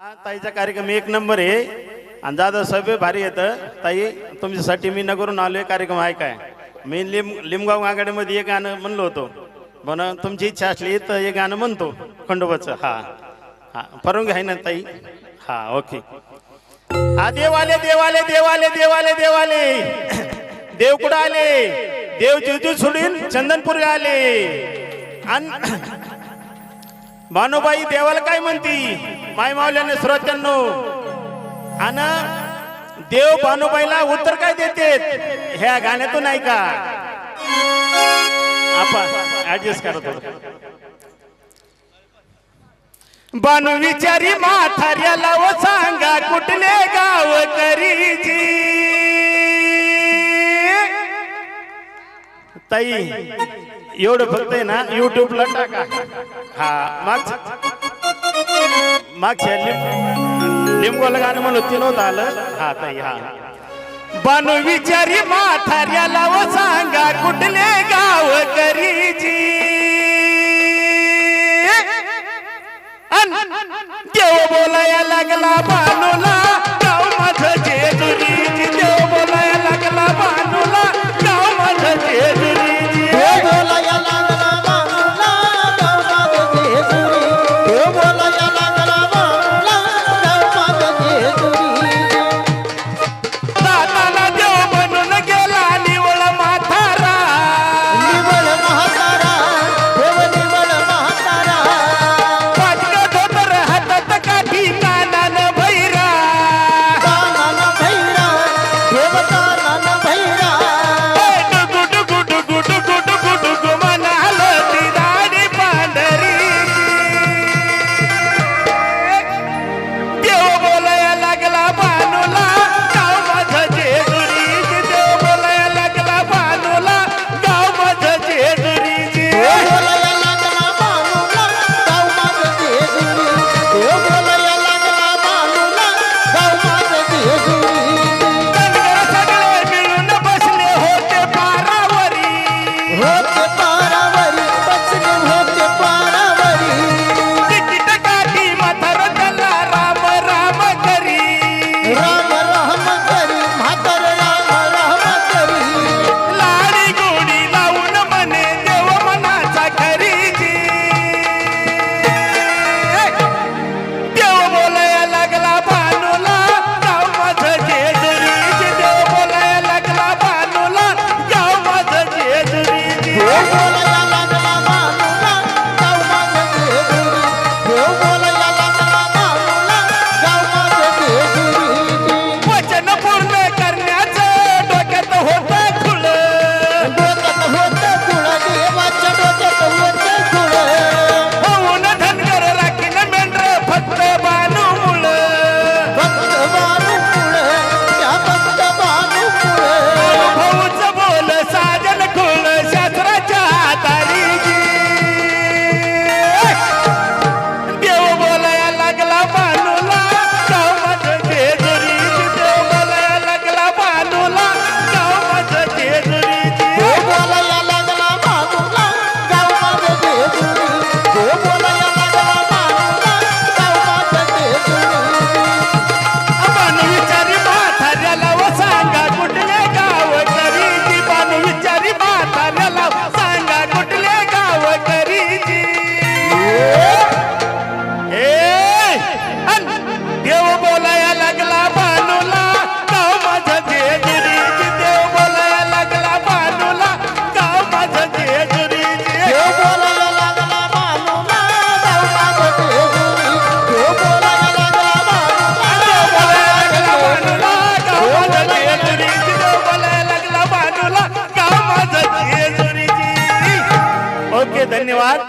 हा ताईचा कार्यक्रम एक नंबर आहे. आणि दादा सभे भारी येतं ताई तुमच्यासाठी मी नगरून आलो आहे कार्यक्रम आहे काय? मी लिम लिमगाव आघाडीमध्ये एक गाणं म्हणलो होतो. म्हणून तुमची इच्छा असली तर हे गाणं म्हणतो खंडोबाचं. हा हा. परवानगी आहे ना ताई? हा ओके. हा देवाले देवाले देवाले देवाले देवाले. देव कुठं आले? देव जिजू सोडून चंदनपूर आले. आणि भानुबाई देवाला काय म्हणती? माय मावल्याने श्रोत्यांनो आणि देव भानुबाईला उत्तर काय देते ह्या गाण्यातून आहे का आपण ऍडजस्ट करत बानू विचारी म्हाताऱ्याला व सांगा कुठले गाव करीची? ताई एवढं फक्त आहे ना युट्यूबला टाका. हा मागच्या मागच्या लिंब लिंबोला गाणं म्हणून ते नव्हतं आलं. हा ताई हा. बानू विचारी म्हाताऱ्याला व सांगा कुठले गाव करीची? देव बोलाया लागला बा ಗೋಲಯ